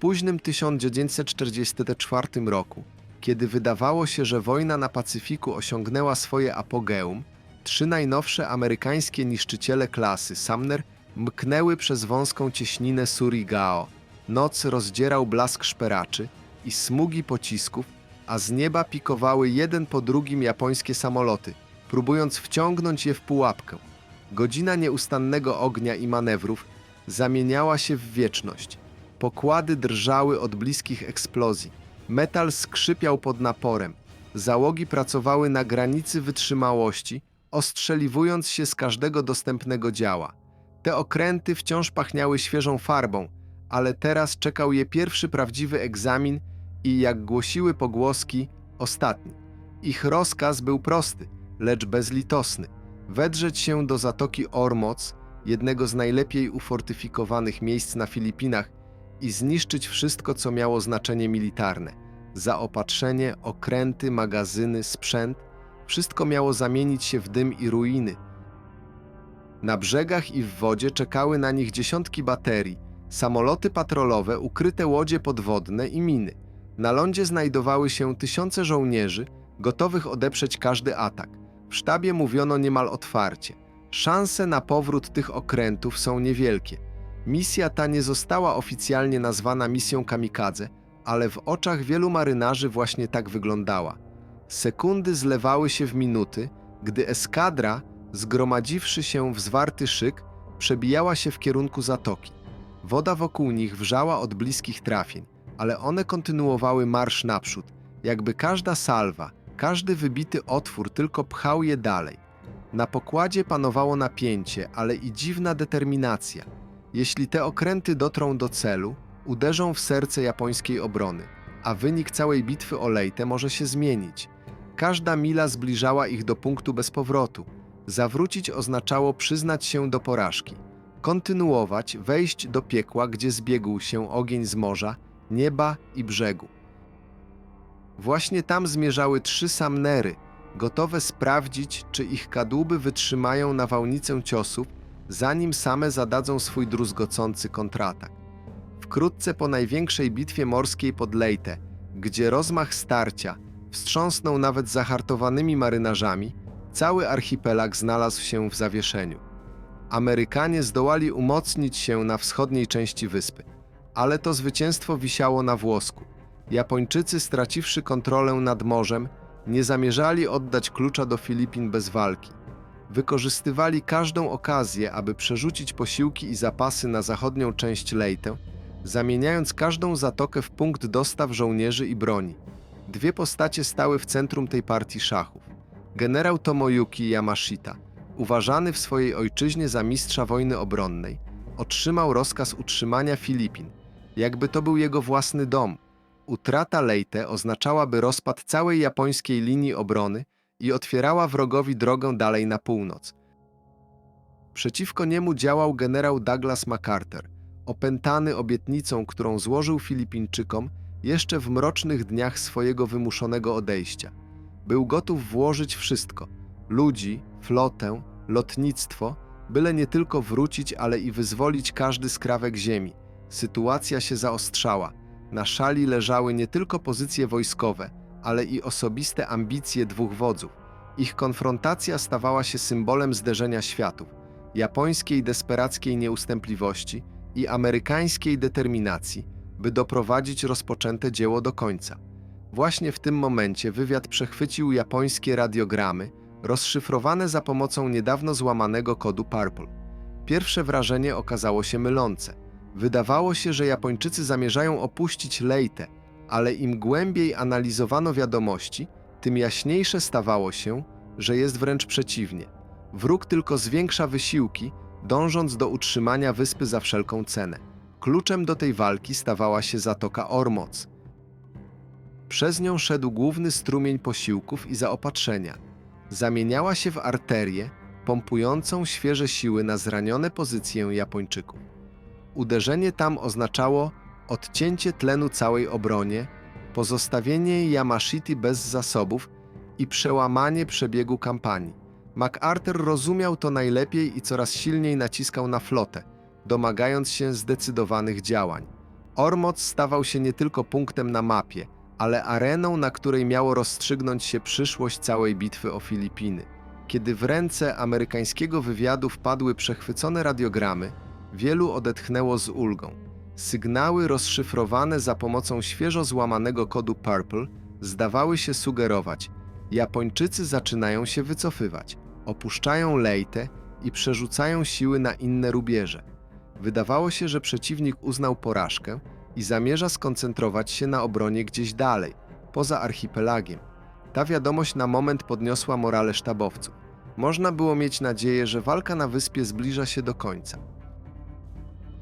późnym 1944 roku, kiedy wydawało się, że wojna na Pacyfiku osiągnęła swoje apogeum, trzy najnowsze amerykańskie niszczyciele klasy Sumner mknęły przez wąską cieśninę Surigao. Noc rozdzierał blask szperaczy i smugi pocisków, a z nieba pikowały jeden po drugim japońskie samoloty, próbując wciągnąć je w pułapkę. Godzina nieustannego ognia i manewrów zamieniała się w wieczność. Pokłady drżały od bliskich eksplozji. Metal skrzypiał pod naporem. Załogi pracowały na granicy wytrzymałości, ostrzeliwując się z każdego dostępnego działa. Te okręty wciąż pachniały świeżą farbą, ale teraz czekał je pierwszy prawdziwy egzamin i, jak głosiły pogłoski, ostatni. Ich rozkaz był prosty, lecz bezlitosny. Wedrzeć się do zatoki Ormoc, jednego z najlepiej ufortyfikowanych miejsc na Filipinach, i zniszczyć wszystko, co miało znaczenie militarne. Zaopatrzenie, okręty, magazyny, sprzęt wszystko miało zamienić się w dym i ruiny. Na brzegach i w wodzie czekały na nich dziesiątki baterii, samoloty patrolowe, ukryte łodzie podwodne i miny. Na lądzie znajdowały się tysiące żołnierzy, gotowych odeprzeć każdy atak. W sztabie mówiono niemal otwarcie. Szanse na powrót tych okrętów są niewielkie. Misja ta nie została oficjalnie nazwana misją kamikadze, ale w oczach wielu marynarzy właśnie tak wyglądała. Sekundy zlewały się w minuty, gdy eskadra, zgromadziwszy się w zwarty szyk, przebijała się w kierunku zatoki. Woda wokół nich wrzała od bliskich trafień, ale one kontynuowały marsz naprzód, jakby każda salwa, każdy wybity otwór tylko pchał je dalej. Na pokładzie panowało napięcie, ale i dziwna determinacja. Jeśli te okręty dotrą do celu, uderzą w serce japońskiej obrony, a wynik całej bitwy o Leyte może się zmienić. Każda mila zbliżała ich do punktu bez powrotu. Zawrócić oznaczało przyznać się do porażki. Kontynuować, wejść do piekła, gdzie zbiegł się ogień z morza, nieba i brzegu. Właśnie tam zmierzały trzy samnery, gotowe sprawdzić, czy ich kadłuby wytrzymają nawałnicę ciosów, zanim same zadadzą swój druzgocący kontratak. Wkrótce po największej bitwie morskiej pod Leyte, gdzie rozmach starcia wstrząsnął nawet zahartowanymi marynarzami, cały archipelag znalazł się w zawieszeniu. Amerykanie zdołali umocnić się na wschodniej części wyspy, ale to zwycięstwo wisiało na włosku. Japończycy, straciwszy kontrolę nad morzem, nie zamierzali oddać klucza do Filipin bez walki. Wykorzystywali każdą okazję, aby przerzucić posiłki i zapasy na zachodnią część Leyte, zamieniając każdą zatokę w punkt dostaw żołnierzy i broni. Dwie postacie stały w centrum tej partii szachów. Generał Tomoyuki Yamashita, uważany w swojej ojczyźnie za mistrza wojny obronnej, otrzymał rozkaz utrzymania Filipin, jakby to był jego własny dom. Utrata Leyte oznaczałaby rozpad całej japońskiej linii obrony i otwierała wrogowi drogę dalej na północ. Przeciwko niemu działał generał Douglas MacArthur, opętany obietnicą, którą złożył Filipińczykom jeszcze w mrocznych dniach swojego wymuszonego odejścia. Był gotów włożyć wszystko ludzi, flotę, lotnictwo, byle nie tylko wrócić, ale i wyzwolić każdy skrawek ziemi. Sytuacja się zaostrzała. Na szali leżały nie tylko pozycje wojskowe, ale i osobiste ambicje dwóch wodzów. Ich konfrontacja stawała się symbolem zderzenia światów japońskiej desperackiej nieustępliwości i amerykańskiej determinacji, by doprowadzić rozpoczęte dzieło do końca. Właśnie w tym momencie wywiad przechwycił japońskie radiogramy, rozszyfrowane za pomocą niedawno złamanego kodu Purple. Pierwsze wrażenie okazało się mylące. Wydawało się, że Japończycy zamierzają opuścić Leyte, ale im głębiej analizowano wiadomości, tym jaśniejsze stawało się, że jest wręcz przeciwnie. Wróg tylko zwiększa wysiłki, dążąc do utrzymania wyspy za wszelką cenę. Kluczem do tej walki stawała się Zatoka Ormoc. Przez nią szedł główny strumień posiłków i zaopatrzenia. Zamieniała się w arterię, pompującą świeże siły na zranione pozycje Japończyków. Uderzenie tam oznaczało odcięcie tlenu całej obronie, pozostawienie Yamashity bez zasobów i przełamanie przebiegu kampanii. MacArthur rozumiał to najlepiej i coraz silniej naciskał na flotę, domagając się zdecydowanych działań. Ormoc stawał się nie tylko punktem na mapie, ale areną, na której miało rozstrzygnąć się przyszłość całej bitwy o Filipiny. Kiedy w ręce amerykańskiego wywiadu wpadły przechwycone radiogramy, wielu odetchnęło z ulgą. Sygnały rozszyfrowane za pomocą świeżo złamanego kodu Purple zdawały się sugerować, Japończycy zaczynają się wycofywać, opuszczają Leyte i przerzucają siły na inne rubieże. Wydawało się, że przeciwnik uznał porażkę i zamierza skoncentrować się na obronie gdzieś dalej, poza archipelagiem. Ta wiadomość na moment podniosła morale sztabowców. Można było mieć nadzieję, że walka na wyspie zbliża się do końca.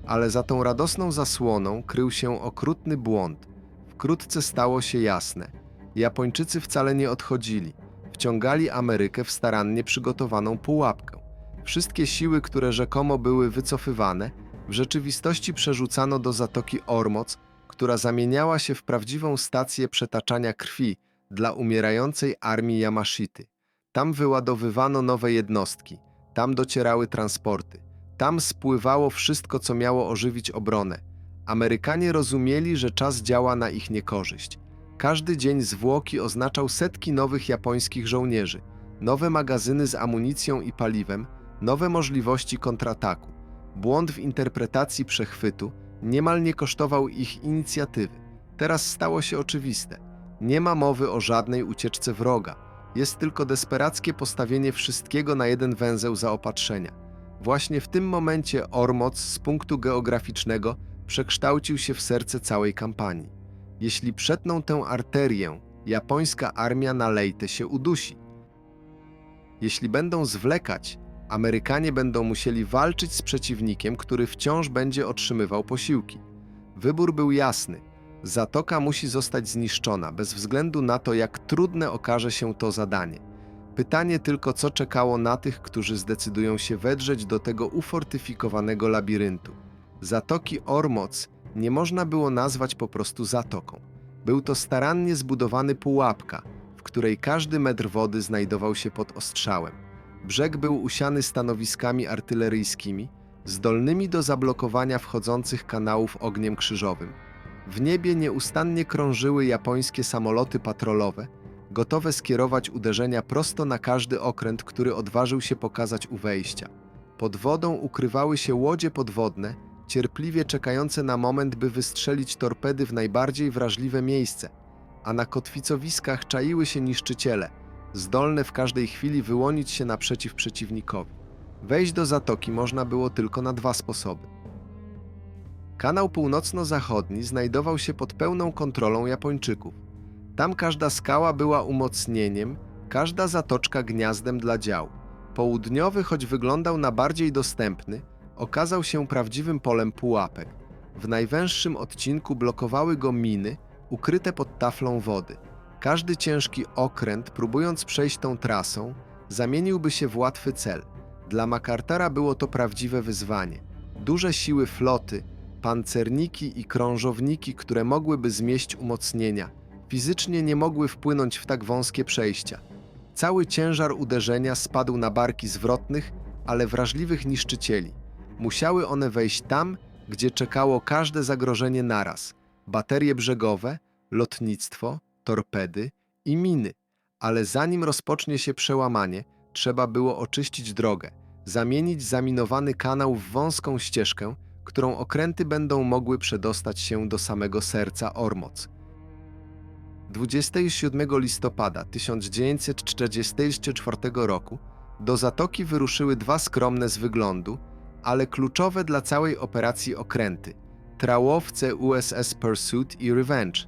Ale za tą radosną zasłoną krył się okrutny błąd. Wkrótce stało się jasne. Japończycy wcale nie odchodzili. Wciągali Amerykę w starannie przygotowaną pułapkę. Wszystkie siły, które rzekomo były wycofywane, w rzeczywistości przerzucano do Zatoki Ormoc, która zamieniała się w prawdziwą stację przetaczania krwi dla umierającej armii Yamashity. Tam wyładowywano nowe jednostki, tam docierały transporty, tam spływało wszystko, co miało ożywić obronę. Amerykanie rozumieli, że czas działa na ich niekorzyść. Każdy dzień zwłoki oznaczał setki nowych japońskich żołnierzy, nowe magazyny z amunicją i paliwem, nowe możliwości kontrataku. Błąd w interpretacji przechwytu niemal nie kosztował ich inicjatywy. Teraz stało się oczywiste. Nie ma mowy o żadnej ucieczce wroga. Jest tylko desperackie postawienie wszystkiego na jeden węzeł zaopatrzenia. Właśnie w tym momencie Ormoc z punktu geograficznego przekształcił się w serce całej kampanii. Jeśli przetną tę arterię, japońska armia na Leyte się udusi. Jeśli będą zwlekać, Amerykanie będą musieli walczyć z przeciwnikiem, który wciąż będzie otrzymywał posiłki. Wybór był jasny. Zatoka musi zostać zniszczona, bez względu na to, jak trudne okaże się to zadanie. Pytanie tylko, co czekało na tych, którzy zdecydują się wedrzeć do tego ufortyfikowanego labiryntu. Zatoki Ormoc nie można było nazwać po prostu zatoką. Był to starannie zbudowany pułapka, w której każdy metr wody znajdował się pod ostrzałem. Brzeg był usiany stanowiskami artyleryjskimi, zdolnymi do zablokowania wchodzących kanałów ogniem krzyżowym. W niebie nieustannie krążyły japońskie samoloty patrolowe, gotowe skierować uderzenia prosto na każdy okręt, który odważył się pokazać u wejścia. Pod wodą ukrywały się łodzie podwodne, cierpliwie czekające na moment, by wystrzelić torpedy w najbardziej wrażliwe miejsce, a na kotwicowiskach czaiły się niszczyciele, zdolne w każdej chwili wyłonić się naprzeciw przeciwnikowi. Wejść do zatoki można było tylko na dwa sposoby. Kanał północno-zachodni znajdował się pod pełną kontrolą Japończyków. Tam każda skała była umocnieniem, każda zatoczka gniazdem dla dział. Południowy, choć wyglądał na bardziej dostępny, okazał się prawdziwym polem pułapek. W najwęższym odcinku blokowały go miny, ukryte pod taflą wody. Każdy ciężki okręt, próbując przejść tą trasą, zamieniłby się w łatwy cel. Dla MacArthura było to prawdziwe wyzwanie. Duże siły floty, pancerniki i krążowniki, które mogłyby zmieść umocnienia, fizycznie nie mogły wpłynąć w tak wąskie przejścia. Cały ciężar uderzenia spadł na barki zwrotnych, ale wrażliwych niszczycieli. Musiały one wejść tam, gdzie czekało każde zagrożenie naraz: baterie brzegowe, lotnictwo, torpedy i miny. Ale zanim rozpocznie się przełamanie, trzeba było oczyścić drogę, zamienić zaminowany kanał w wąską ścieżkę, którą okręty będą mogły przedostać się do samego serca Ormoc. 27 listopada 1944 roku do zatoki wyruszyły dwa skromne z wyglądu, ale kluczowe dla całej operacji okręty trałowce USS Pursuit i Revenge.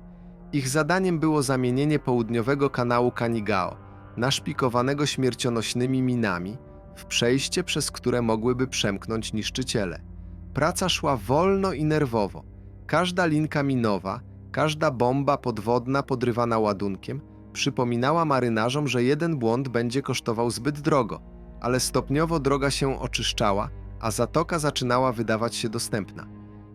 Ich zadaniem było zamienienie południowego kanału Kanigao, naszpikowanego śmiercionośnymi minami, w przejście, przez które mogłyby przemknąć niszczyciele. Praca szła wolno i nerwowo. Każda linka minowa, każda bomba podwodna podrywana ładunkiem przypominała marynarzom, że jeden błąd będzie kosztował zbyt drogo, ale stopniowo droga się oczyszczała, a zatoka zaczynała wydawać się dostępna.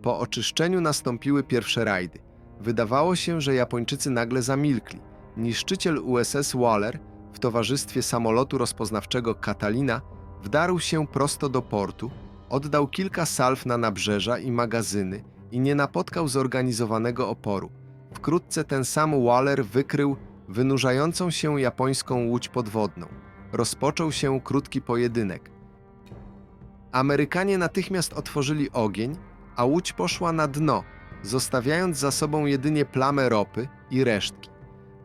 Po oczyszczeniu nastąpiły pierwsze rajdy. Wydawało się, że Japończycy nagle zamilkli. Niszczyciel USS Waller w towarzystwie samolotu rozpoznawczego Catalina wdarł się prosto do portu, oddał kilka salw na nabrzeża i magazyny i nie napotkał zorganizowanego oporu. Wkrótce ten sam Waller wykrył wynurzającą się japońską łódź podwodną. Rozpoczął się krótki pojedynek. Amerykanie natychmiast otworzyli ogień, a łódź poszła na dno, zostawiając za sobą jedynie plamę ropy i resztki.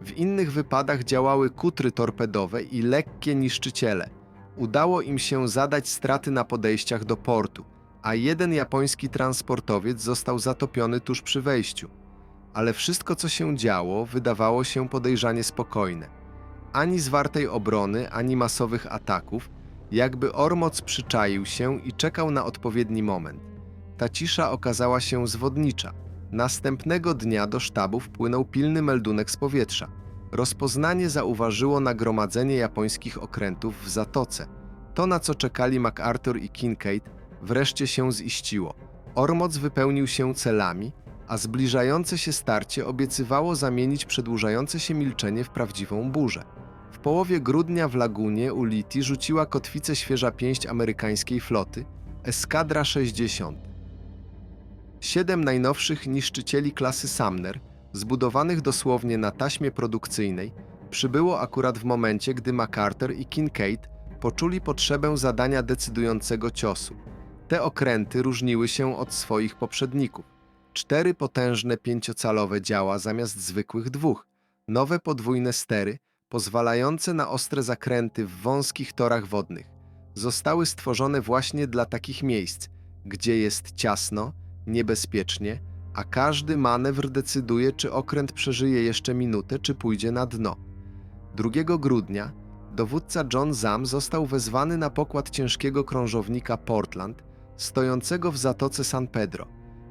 W innych wypadach działały kutry torpedowe i lekkie niszczyciele. Udało im się zadać straty na podejściach do portu, a jeden japoński transportowiec został zatopiony tuż przy wejściu. Ale wszystko, co się działo, wydawało się podejrzanie spokojne. Ani zwartej obrony, ani masowych ataków, jakby Ormoc przyczaił się i czekał na odpowiedni moment. Ta cisza okazała się zwodnicza. Następnego dnia do sztabu wpłynął pilny meldunek z powietrza. Rozpoznanie zauważyło nagromadzenie japońskich okrętów w zatoce. To, na co czekali MacArthur i Kincaid, wreszcie się ziściło. Ormoc wypełnił się celami, a zbliżające się starcie obiecywało zamienić przedłużające się milczenie w prawdziwą burzę. W połowie grudnia w lagunie Uliti rzuciła kotwicę świeża pięść amerykańskiej floty, Eskadra 60. Siedem najnowszych niszczycieli klasy Sumner, zbudowanych dosłownie na taśmie produkcyjnej, przybyło akurat w momencie, gdy MacArthur i Kincaid poczuli potrzebę zadania decydującego ciosu. Te okręty różniły się od swoich poprzedników. Cztery potężne pięciocalowe działa zamiast zwykłych dwóch, nowe podwójne stery, pozwalające na ostre zakręty w wąskich torach wodnych. Zostały stworzone właśnie dla takich miejsc, gdzie jest ciasno, niebezpiecznie, a każdy manewr decyduje, czy okręt przeżyje jeszcze minutę, czy pójdzie na dno. 2 grudnia dowódca John Zam został wezwany na pokład ciężkiego krążownika Portland, stojącego w zatoce San Pedro.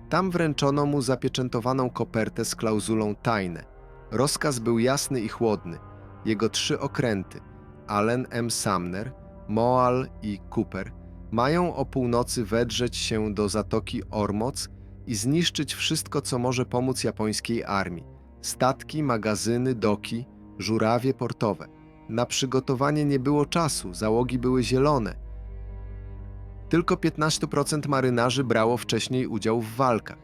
Tam wręczono mu zapieczętowaną kopertę z klauzulą tajne. Rozkaz był jasny i chłodny. Jego trzy okręty, Allen M. Sumner, Moal i Cooper, mają o północy wedrzeć się do zatoki Ormoc i zniszczyć wszystko, co może pomóc japońskiej armii. Statki, magazyny, doki, żurawie portowe. Na przygotowanie nie było czasu, załogi były zielone. Tylko 15% marynarzy brało wcześniej udział w walkach.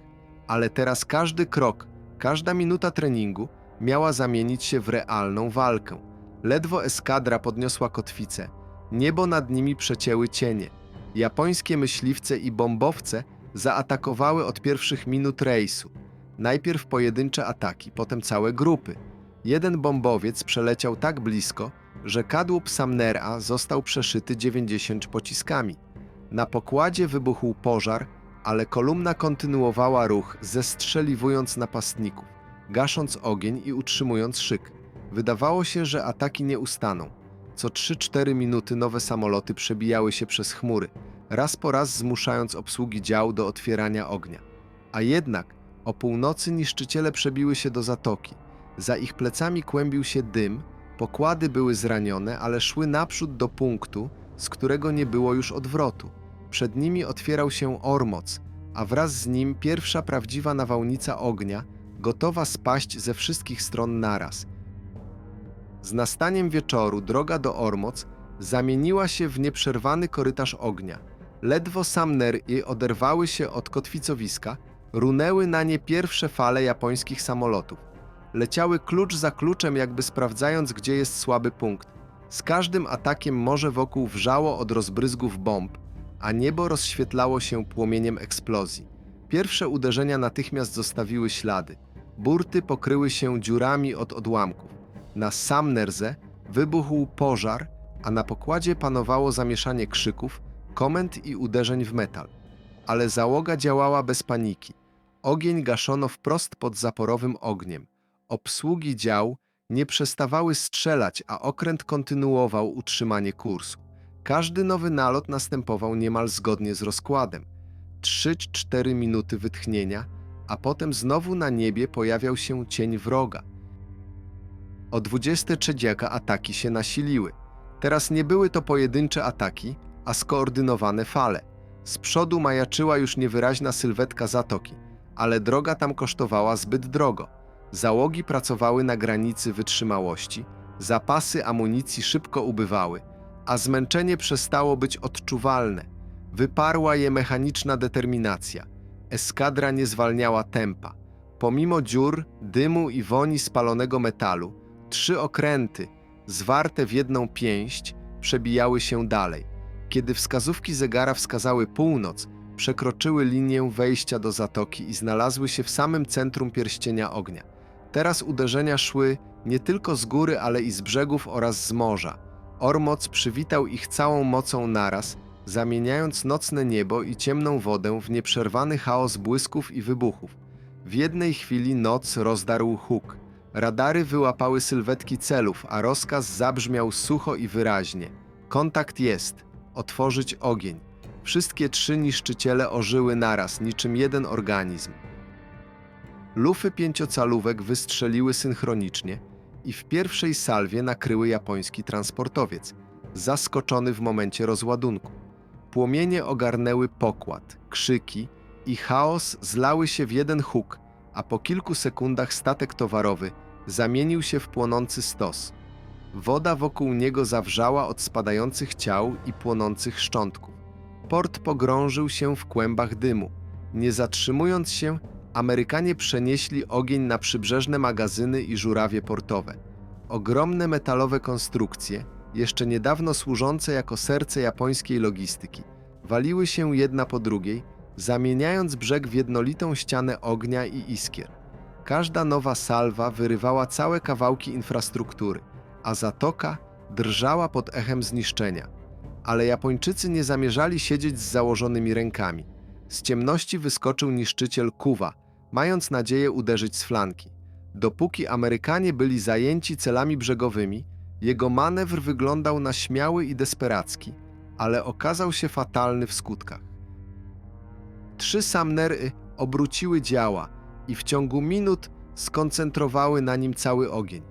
Ale teraz każdy krok, każda minuta treningu miała zamienić się w realną walkę. Ledwo eskadra podniosła kotwicę, niebo nad nimi przecięły cienie. Japońskie myśliwce i bombowce zaatakowały od pierwszych minut rejsu. Najpierw pojedyncze ataki, potem całe grupy. Jeden bombowiec przeleciał tak blisko, że kadłub Samnera został przeszyty 90 pociskami. Na pokładzie wybuchł pożar, ale kolumna kontynuowała ruch, zestrzeliwując napastników, gasząc ogień i utrzymując szyk. Wydawało się, że ataki nie ustaną. Co 3-4 minuty nowe samoloty przebijały się przez chmury, raz po raz zmuszając obsługi dział do otwierania ognia. A jednak o północy niszczyciele przebiły się do zatoki. Za ich plecami kłębił się dym, pokłady były zranione, ale szły naprzód do punktu, z którego nie było już odwrotu. Przed nimi otwierał się Ormoc, a wraz z nim pierwsza prawdziwa nawałnica ognia, gotowa spaść ze wszystkich stron naraz. Z nastaniem wieczoru droga do Ormoc zamieniła się w nieprzerwany korytarz ognia. Ledwo Samnery oderwały się od kotwicowiska, runęły na nie pierwsze fale japońskich samolotów. Leciały klucz za kluczem, jakby sprawdzając, gdzie jest słaby punkt. Z każdym atakiem morze wokół wrzało od rozbryzgów bomb, a niebo rozświetlało się płomieniem eksplozji. Pierwsze uderzenia natychmiast zostawiły ślady. Burty pokryły się dziurami od odłamków. Na Samnerze wybuchł pożar, a na pokładzie panowało zamieszanie krzyków, komend i uderzeń w metal. Ale załoga działała bez paniki. Ogień gaszono wprost pod zaporowym ogniem. Obsługi dział nie przestawały strzelać, a okręt kontynuował utrzymanie kursu. Każdy nowy nalot następował niemal zgodnie z rozkładem. 3-4 minuty wytchnienia, a potem znowu na niebie pojawiał się cień wroga. O 23 ataki się nasiliły. Teraz nie były to pojedyncze ataki, a skoordynowane fale. Z przodu majaczyła już niewyraźna sylwetka zatoki, ale droga tam kosztowała zbyt drogo. Załogi pracowały na granicy wytrzymałości, zapasy amunicji szybko ubywały, a zmęczenie przestało być odczuwalne. Wyparła je mechaniczna determinacja. eskadra nie zwalniała tempa. Pomimo dziur, dymu i woni spalonego metalu, trzy okręty, zwarte w jedną pięść, przebijały się dalej. Kiedy wskazówki zegara wskazały północ, przekroczyły linię wejścia do zatoki i znalazły się w samym centrum pierścienia ognia. Teraz uderzenia szły nie tylko z góry, ale i z brzegów oraz z morza. Ormoc przywitał ich całą mocą naraz, zamieniając nocne niebo i ciemną wodę w nieprzerwany chaos błysków i wybuchów. W jednej chwili noc rozdarł huk. Radary wyłapały sylwetki celów, a rozkaz zabrzmiał sucho i wyraźnie. Kontakt jest. Otworzyć ogień. Wszystkie trzy niszczyciele ożyły naraz, niczym jeden organizm. Lufy pięciocalówek wystrzeliły synchronicznie i w pierwszej salwie nakryły japoński transportowiec, zaskoczony w momencie rozładunku. Płomienie ogarnęły pokład, krzyki i chaos zlały się w jeden huk, a po kilku sekundach statek towarowy zamienił się w płonący stos. Woda wokół niego zawrzała od spadających ciał i płonących szczątków. Port pogrążył się w kłębach dymu. Nie zatrzymując się, Amerykanie przenieśli ogień na przybrzeżne magazyny i żurawie portowe. Ogromne metalowe konstrukcje, jeszcze niedawno służące jako serce japońskiej logistyki, waliły się jedna po drugiej, zamieniając brzeg w jednolitą ścianę ognia i iskier. Każda nowa salwa wyrywała całe kawałki infrastruktury, a zatoka drżała pod echem zniszczenia. Ale Japończycy nie zamierzali siedzieć z założonymi rękami. Z ciemności wyskoczył niszczyciel Kuwa, mając nadzieję uderzyć z flanki. Dopóki Amerykanie byli zajęci celami brzegowymi, jego manewr wyglądał na śmiały i desperacki, ale okazał się fatalny w skutkach. Trzy Samnery obróciły działa i w ciągu minut skoncentrowały na nim cały ogień.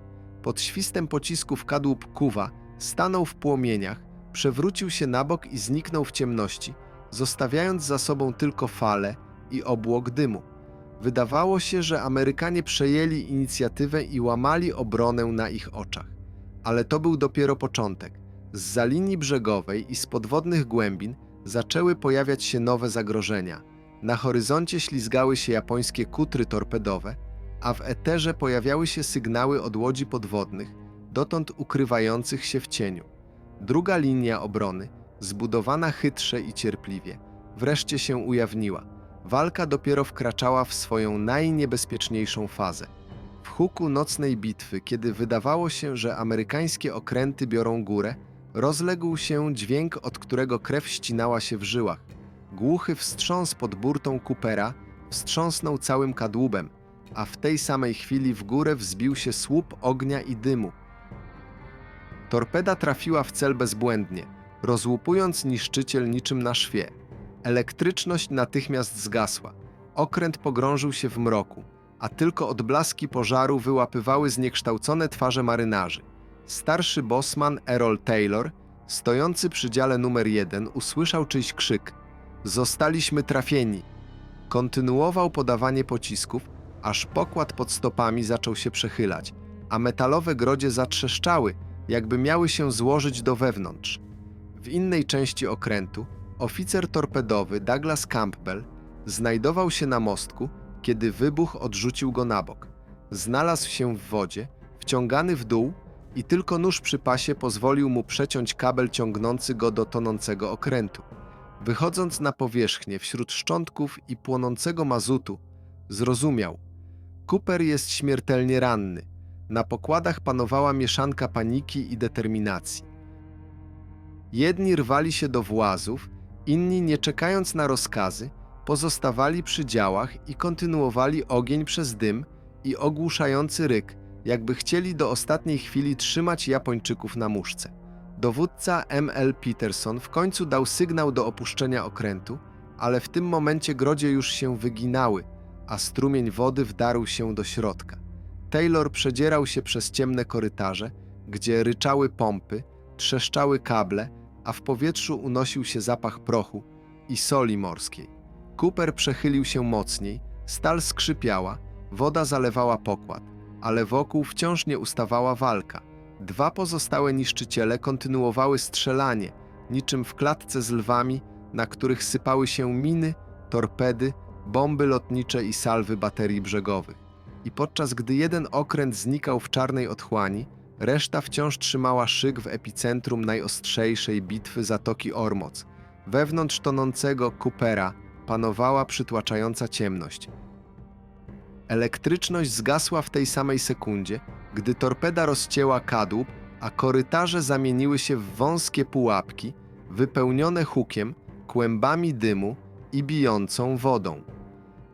Pod świstem pocisków kadłub Kuwa stanął w płomieniach, przewrócił się na bok i zniknął w ciemności, zostawiając za sobą tylko fale i obłok dymu. Wydawało się, że Amerykanie przejęli inicjatywę i łamali obronę na ich oczach. Ale to był dopiero początek. Z linii brzegowej i z podwodnych głębin zaczęły pojawiać się nowe zagrożenia. Na horyzoncie ślizgały się japońskie kutry torpedowe, a w eterze pojawiały się sygnały od łodzi podwodnych, dotąd ukrywających się w cieniu. Druga linia obrony, zbudowana chytrze i cierpliwie, wreszcie się ujawniła. Walka dopiero wkraczała w swoją najniebezpieczniejszą fazę. W huku nocnej bitwy, kiedy wydawało się, że amerykańskie okręty biorą górę, rozległ się dźwięk, od którego krew ścinała się w żyłach. Głuchy wstrząs pod burtą Coopera wstrząsnął całym kadłubem, a w tej samej chwili w górę wzbił się słup ognia i dymu. Torpeda trafiła w cel bezbłędnie, rozłupując niszczyciel niczym na szwie. Elektryczność natychmiast zgasła. Okręt pogrążył się w mroku, a tylko odblaski pożaru wyłapywały zniekształcone twarze marynarzy. Starszy bosman Errol Taylor, stojący przy dziale numer jeden, usłyszał czyjś krzyk. Zostaliśmy trafieni. Kontynuował podawanie pocisków, aż pokład pod stopami zaczął się przechylać, a metalowe grodzie zatrzeszczały, jakby miały się złożyć do wewnątrz. W innej części okrętu oficer torpedowy Douglas Campbell znajdował się na mostku, kiedy wybuch odrzucił go na bok. Znalazł się w wodzie, wciągany w dół i tylko nóż przy pasie pozwolił mu przeciąć kabel ciągnący go do tonącego okrętu. Wychodząc na powierzchnię wśród szczątków i płonącego mazutu, zrozumiał. Cooper jest śmiertelnie ranny. Na pokładach panowała mieszanka paniki i determinacji. Jedni rwali się do włazów, inni, nie czekając na rozkazy, pozostawali przy działach i kontynuowali ogień przez dym i ogłuszający ryk, jakby chcieli do ostatniej chwili trzymać Japończyków na muszce. Dowódca M.L. Peterson w końcu dał sygnał do opuszczenia okrętu, ale w tym momencie grodzie już się wyginały, a strumień wody wdarł się do środka. Taylor przedzierał się przez ciemne korytarze, gdzie ryczały pompy, trzeszczały kable, a w powietrzu unosił się zapach prochu i soli morskiej. Cooper przechylił się mocniej, stal skrzypiała, woda zalewała pokład, ale wokół wciąż nie ustawała walka. Dwa pozostałe niszczyciele kontynuowały strzelanie, niczym w klatce z lwami, na których sypały się miny, torpedy, bomby lotnicze i salwy baterii brzegowych. I podczas gdy jeden okręt znikał w czarnej otchłani, reszta wciąż trzymała szyk w epicentrum najostrzejszej bitwy Zatoki Ormoc. Wewnątrz tonącego Coopera panowała przytłaczająca ciemność. Elektryczność zgasła w tej samej sekundzie, gdy torpeda rozcięła kadłub, a korytarze zamieniły się w wąskie pułapki, wypełnione hukiem, kłębami dymu i bijącą wodą.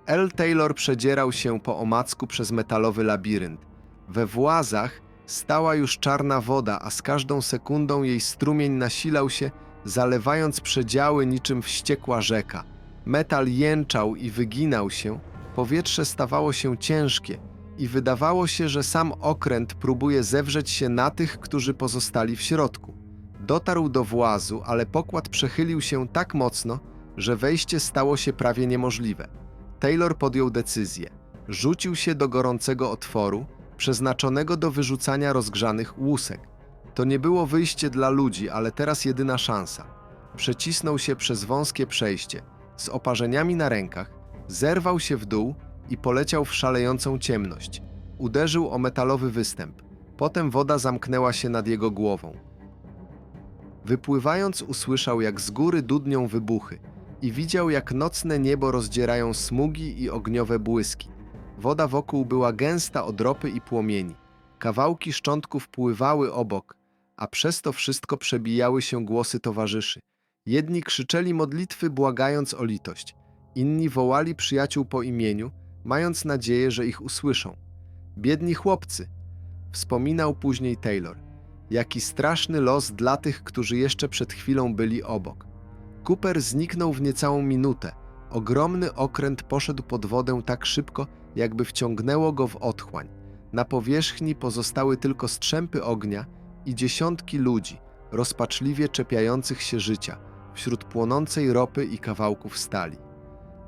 L. Taylor przedzierał się po omacku przez metalowy labirynt. We włazach stała już czarna woda, a z każdą sekundą jej strumień nasilał się, zalewając przedziały niczym wściekła rzeka. Metal jęczał i wyginał się, powietrze stawało się ciężkie i wydawało się, że sam okręt próbuje zewrzeć się na tych, którzy pozostali w środku. Dotarł do włazu, ale pokład przechylił się tak mocno, że wejście stało się prawie niemożliwe. Taylor podjął decyzję. Rzucił się do gorącego otworu, przeznaczonego do wyrzucania rozgrzanych łusek. To nie było wyjście dla ludzi, ale teraz jedyna szansa. Przecisnął się przez wąskie przejście, z oparzeniami na rękach, zerwał się w dół i poleciał w szalejącą ciemność. Uderzył o metalowy występ. Potem woda zamknęła się nad jego głową. Wypływając, usłyszał, jak z góry dudnią wybuchy i widział, jak nocne niebo rozdzierają smugi i ogniowe błyski. Woda wokół była gęsta od ropy i płomieni. Kawałki szczątków pływały obok, a przez to wszystko przebijały się głosy towarzyszy. Jedni krzyczeli modlitwy, błagając o litość, inni wołali przyjaciół po imieniu, mając nadzieję, że ich usłyszą. Biedni chłopcy, wspominał później Taylor. Jaki straszny los dla tych, którzy jeszcze przed chwilą byli obok. Cooper zniknął w niecałą minutę. Ogromny okręt poszedł pod wodę tak szybko, jakby wciągnęło go w otchłań. Na powierzchni pozostały tylko strzępy ognia i dziesiątki ludzi, rozpaczliwie czepiających się życia, wśród płonącej ropy i kawałków stali.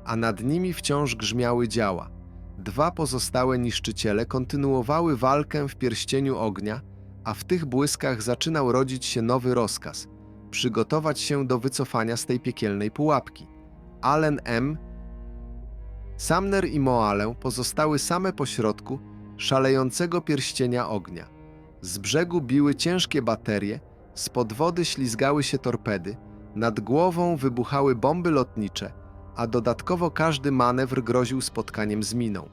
A nad nimi wciąż grzmiały działa. Dwa pozostałe niszczyciele kontynuowały walkę w pierścieniu ognia, a w tych błyskach zaczynał rodzić się nowy rozkaz przygotować się do wycofania z tej piekielnej pułapki. Allen M., Sumner i Moale pozostały same pośrodku szalejącego pierścienia ognia. Z brzegu biły ciężkie baterie, spod wody ślizgały się torpedy, nad głową wybuchały bomby lotnicze, a dodatkowo każdy manewr groził spotkaniem z miną.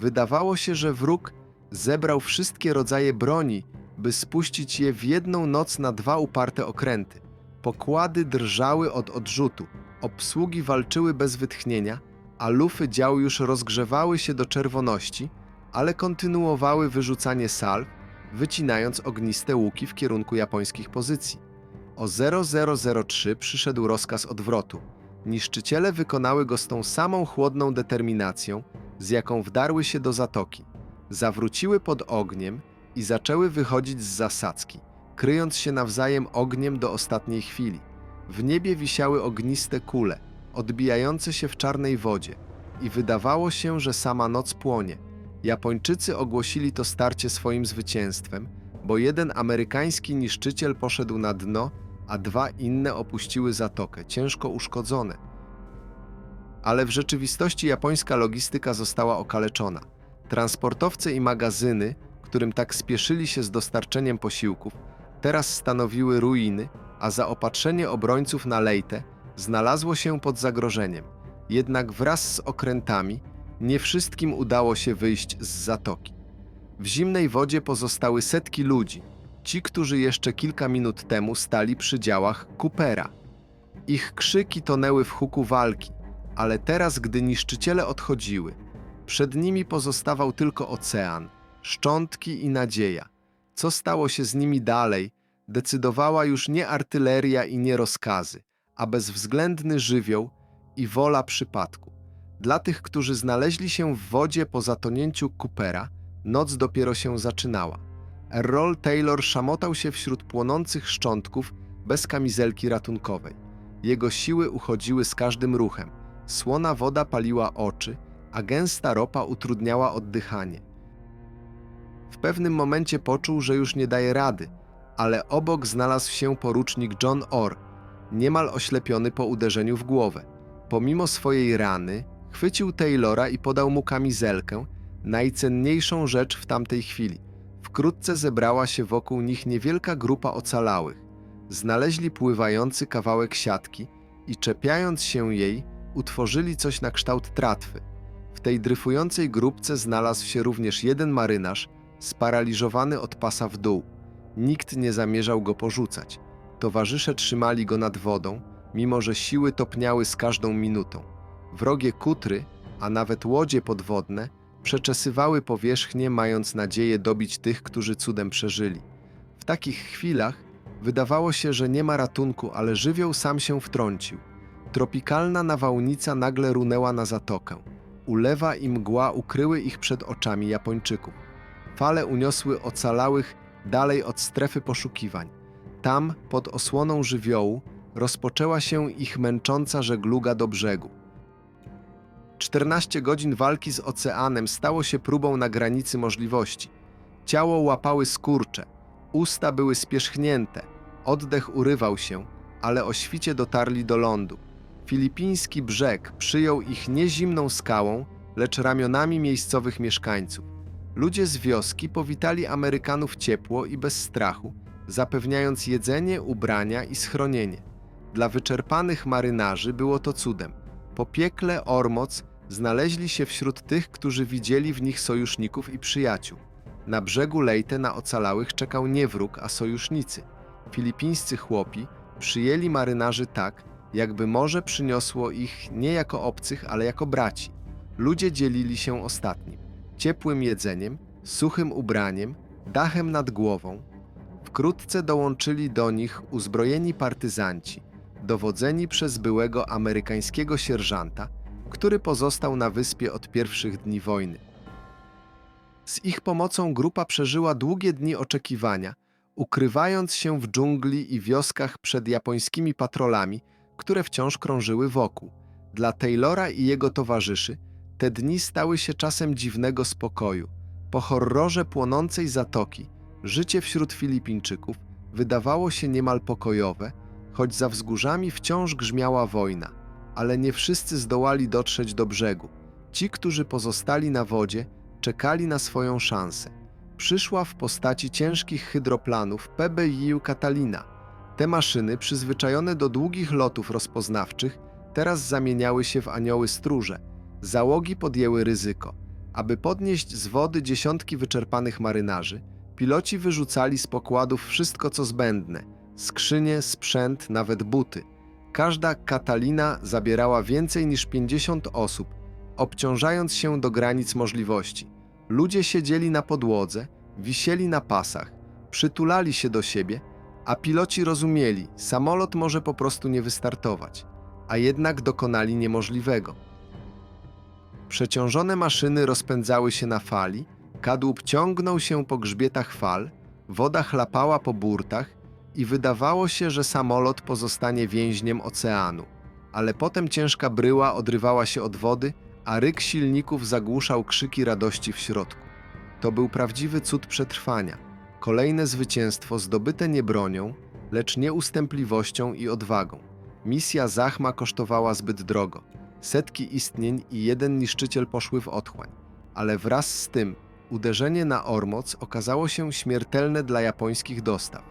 Wydawało się, że wróg zebrał wszystkie rodzaje broni, by spuścić je w jedną noc na dwa uparte okręty. Pokłady drżały od odrzutu, obsługi walczyły bez wytchnienia, a lufy dział już rozgrzewały się do czerwoności, ale kontynuowały wyrzucanie salw, wycinając ogniste łuki w kierunku japońskich pozycji. O 0003 przyszedł rozkaz odwrotu. Niszczyciele wykonały go z tą samą chłodną determinacją, z jaką wdarły się do zatoki. Zawróciły pod ogniem i zaczęły wychodzić z zasadzki kryjąc się nawzajem ogniem do ostatniej chwili. W niebie wisiały ogniste kule, odbijające się w czarnej wodzie i wydawało się, że sama noc płonie. Japończycy ogłosili to starcie swoim zwycięstwem, bo jeden amerykański niszczyciel poszedł na dno, a dwa inne opuściły zatokę, ciężko uszkodzone. Ale w rzeczywistości japońska logistyka została okaleczona. Transportowce i magazyny, którym tak spieszyli się z dostarczeniem posiłków, teraz stanowiły ruiny, a zaopatrzenie obrońców na Leyte znalazło się pod zagrożeniem. Jednak wraz z okrętami nie wszystkim udało się wyjść z zatoki. W zimnej wodzie pozostały setki ludzi, ci, którzy jeszcze kilka minut temu stali przy działach Coopera. Ich krzyki tonęły w huku walki, ale teraz, gdy niszczyciele odchodziły, przed nimi pozostawał tylko ocean, szczątki i nadzieja. Co stało się z nimi dalej, decydowała już nie artyleria i nie rozkazy, a bezwzględny żywioł i wola przypadku. Dla tych, którzy znaleźli się w wodzie po zatonięciu Coopera, noc dopiero się zaczynała. Errol Taylor szamotał się wśród płonących szczątków bez kamizelki ratunkowej. Jego siły uchodziły z każdym ruchem. Słona woda paliła oczy, a gęsta ropa utrudniała oddychanie. W pewnym momencie poczuł, że już nie daje rady, ale obok znalazł się porucznik John Orr, niemal oślepiony po uderzeniu w głowę. Pomimo swojej rany, Chwycił Taylora i podał mu kamizelkę, najcenniejszą rzecz w tamtej chwili. Wkrótce zebrała się wokół nich niewielka grupa ocalałych. Znaleźli pływający kawałek siatki i czepiając się jej, utworzyli coś na kształt tratwy. W tej dryfującej grupce znalazł się również jeden marynarz, sparaliżowany od pasa w dół. Nikt nie zamierzał go porzucać. Towarzysze trzymali go nad wodą, mimo że siły topniały z każdą minutą. Wrogie kutry, a nawet łodzie podwodne, przeczesywały powierzchnię, mając nadzieję dobić tych, którzy cudem przeżyli. W takich chwilach wydawało się, że nie ma ratunku, ale żywioł sam się wtrącił. Tropikalna nawałnica nagle runęła na zatokę. Ulewa i mgła ukryły ich przed oczami Japończyków. Fale uniosły ocalałych dalej od strefy poszukiwań. Tam, pod osłoną żywiołu, rozpoczęła się ich męcząca żegluga do brzegu. 14 godzin walki z oceanem stało się próbą na granicy możliwości. Ciało łapały skurcze, usta były spierzchnięte, oddech urywał się, ale o świcie dotarli do lądu. Filipiński brzeg przyjął ich nie zimną skałą, lecz ramionami miejscowych mieszkańców. Ludzie z wioski powitali Amerykanów ciepło i bez strachu, zapewniając jedzenie, ubrania i schronienie. Dla wyczerpanych marynarzy było to cudem. Po piekle Ormoc znaleźli się wśród tych, którzy widzieli w nich sojuszników i przyjaciół. Na brzegu Leyte na ocalałych czekał nie wróg, a sojusznicy. Filipińscy chłopi przyjęli marynarzy tak, jakby morze przyniosło ich nie jako obcych, ale jako braci. Ludzie dzielili się ostatnim ciepłym jedzeniem, suchym ubraniem, dachem nad głową. Wkrótce dołączyli do nich uzbrojeni partyzanci, dowodzeni przez byłego amerykańskiego sierżanta, który pozostał na wyspie od pierwszych dni wojny. Z ich pomocą grupa przeżyła długie dni oczekiwania, ukrywając się w dżungli i wioskach przed japońskimi patrolami, które wciąż krążyły wokół. Dla Taylora i jego towarzyszy te dni stały się czasem dziwnego spokoju. Po horrorze płonącej zatoki, życie wśród Filipińczyków wydawało się niemal pokojowe, choć za wzgórzami wciąż grzmiała wojna, ale nie wszyscy zdołali dotrzeć do brzegu. Ci, którzy pozostali na wodzie, czekali na swoją szansę. Przyszła w postaci ciężkich hydroplanów PBI Catalina. Te maszyny, przyzwyczajone do długich lotów rozpoznawczych, teraz zamieniały się w anioły stróże – Załogi podjęły ryzyko. Aby podnieść z wody dziesiątki wyczerpanych marynarzy, piloci wyrzucali z pokładów wszystko co zbędne skrzynie, sprzęt, nawet buty. Każda Katalina zabierała więcej niż 50 osób, obciążając się do granic możliwości. Ludzie siedzieli na podłodze, wisieli na pasach, przytulali się do siebie, a piloci rozumieli, samolot może po prostu nie wystartować, a jednak dokonali niemożliwego. Przeciążone maszyny rozpędzały się na fali, kadłub ciągnął się po grzbietach fal, woda chlapała po burtach i wydawało się, że samolot pozostanie więźniem oceanu. Ale potem ciężka bryła odrywała się od wody, a ryk silników zagłuszał krzyki radości w środku. To był prawdziwy cud przetrwania. Kolejne zwycięstwo zdobyte nie bronią, lecz nieustępliwością i odwagą. Misja Zachma kosztowała zbyt drogo. Setki istnień i jeden niszczyciel poszły w otchłań. Ale wraz z tym uderzenie na Ormoc okazało się śmiertelne dla japońskich dostaw.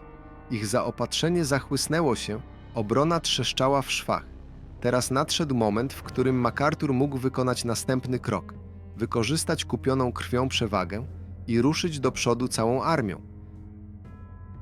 Ich zaopatrzenie zachłysnęło się, obrona trzeszczała w szwach. Teraz nadszedł moment, w którym MacArthur mógł wykonać następny krok wykorzystać kupioną krwią przewagę i ruszyć do przodu całą armią.